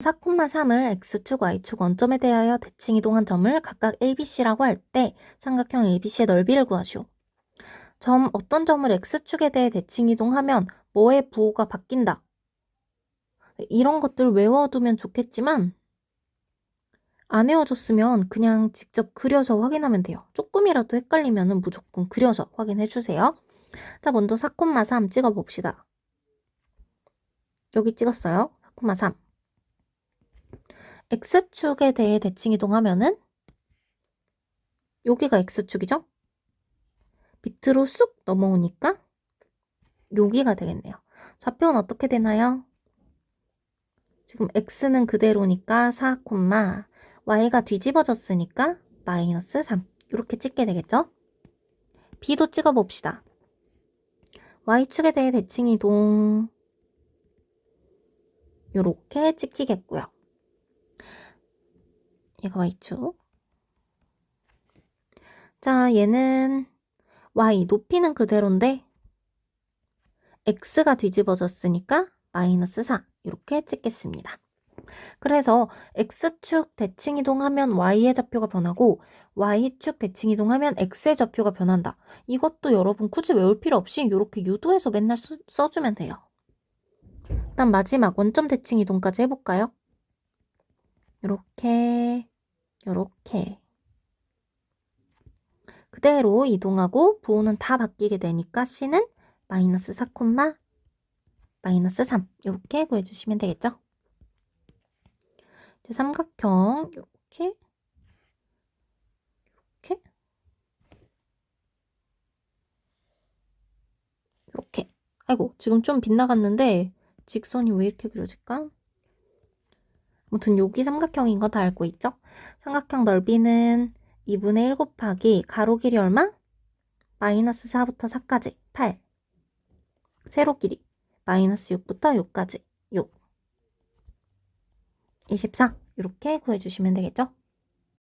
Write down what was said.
4,3을 x축, y축 원점에 대하여 대칭 이동한 점을 각각 ABC라고 할 때 삼각형 ABC의 넓이를 구하시오. 점 어떤 점을 x축에 대해 대칭 이동하면 뭐의 부호가 바뀐다. 이런 것들 외워두면 좋겠지만 안 외워줬으면 그냥 직접 그려서 확인하면 돼요. 조금이라도 헷갈리면 무조건 그려서 확인해 주세요. 자, 먼저 4,3 찍어 봅시다. 여기 찍었어요. 4,3. X축에 대해 대칭 이동하면은 여기가 x축이죠? 밑으로 쑥 넘어오니까 여기가 되겠네요. 좌표는 어떻게 되나요? 지금 x는 그대로니까 4, y가 뒤집어졌으니까 마이너스 3 이렇게 찍게 되겠죠? b도 찍어봅시다. y축에 대해 대칭 이동 요렇게 찍히겠고요. 얘가 y축. 자, 얘는 y 높이는 그대로인데 x가 뒤집어졌으니까 마이너스 4 이렇게 찍겠습니다. 그래서 x축 대칭 이동하면 y의 좌표가 변하고 y축 대칭 이동하면 x의 좌표가 변한다. 이것도 여러분 굳이 외울 필요 없이 이렇게 유도해서 맨날 써, 써주면 돼요. 일단 마지막 원점 대칭 이동까지 해볼까요? 이렇게 이렇게 그대로 이동하고 부호는 다 바뀌게 되니까 c는 마이너스 4, 마이너스 3 이렇게 구해주시면 되겠죠? 이제 삼각형 이렇게 이렇게 이렇게 아이고 지금 좀 빗나갔는데 직선이 왜 이렇게 그려질까? 아무튼 여기 삼각형인 거 다 알고 있죠? 삼각형 넓이는 2분의 1 곱하기 가로 길이 얼마? 마이너스 4부터 4까지 8 세로 길이 마이너스 6부터 6까지 6 24 이렇게 구해주시면 되겠죠?